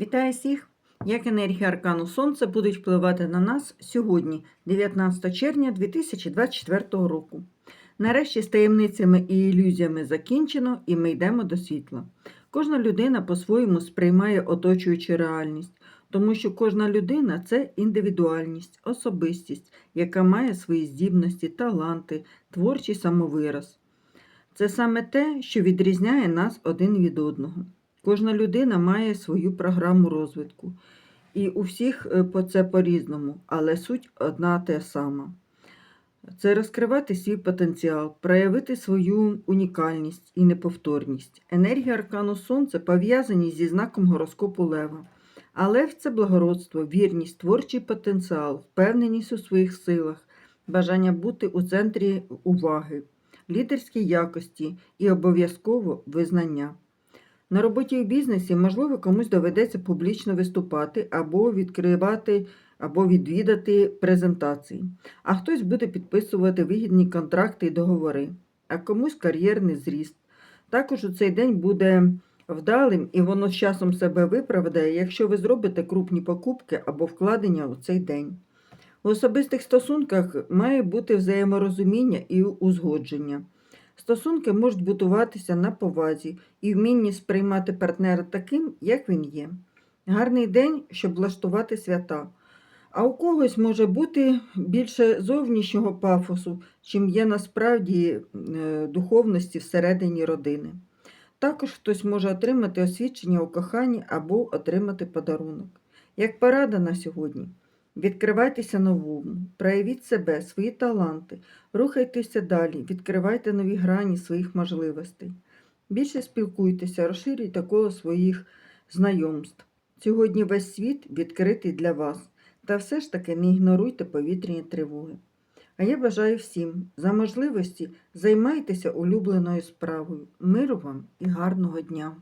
Вітаю всіх! Як енергія аркану Сонця будуть впливати на нас сьогодні, 19 червня 2024 року. Нарешті з таємницями і ілюзіями закінчено, і ми йдемо до світла. Кожна людина по-своєму сприймає оточуючу реальність, тому що кожна людина це індивідуальність, особистість, яка має свої здібності, таланти, творчий самовираз. Це саме те, що відрізняє нас один від одного. Кожна людина має свою програму розвитку. І у всіх е, це по-різному, але суть одна те сама. Це розкривати свій потенціал, проявити свою унікальність і неповторність. Енергія аркану Сонця пов'язані зі знаком гороскопу Лева. А Лев це благородство, вірність, творчий потенціал, впевненість у своїх силах, бажання бути у центрі уваги, лідерські якості і обов'язково визнання. На роботі і в бізнесі, можливо, комусь доведеться публічно виступати або відкривати, або відвідати презентації, а хтось буде підписувати вигідні контракти і договори, а комусь кар'єрний зріст. Також у цей день буде вдалим і воно з часом себе виправдає, якщо ви зробите крупні покупки або вкладення у цей день. У особистих стосунках має бути взаєморозуміння і узгодження. Стосунки можуть будуватися на повазі і вмінні сприймати партнера таким, як він є. Гарний день, щоб влаштувати свята. А у когось може бути більше зовнішнього пафосу, чим є насправді е, духовності всередині родини. Також хтось може отримати освідчення у коханні або отримати подарунок. Як порада на сьогодні. Відкривайтеся новому, проявіть себе, свої таланти, рухайтеся далі, відкривайте нові грані своїх можливостей. Більше спілкуйтеся, розширюйте коло своїх знайомств. Сьогодні весь світ відкритий для вас, та все ж таки не ігноруйте повітряні тривоги. А я бажаю всім за можливості займайтеся улюбленою справою, миру вам і гарного дня!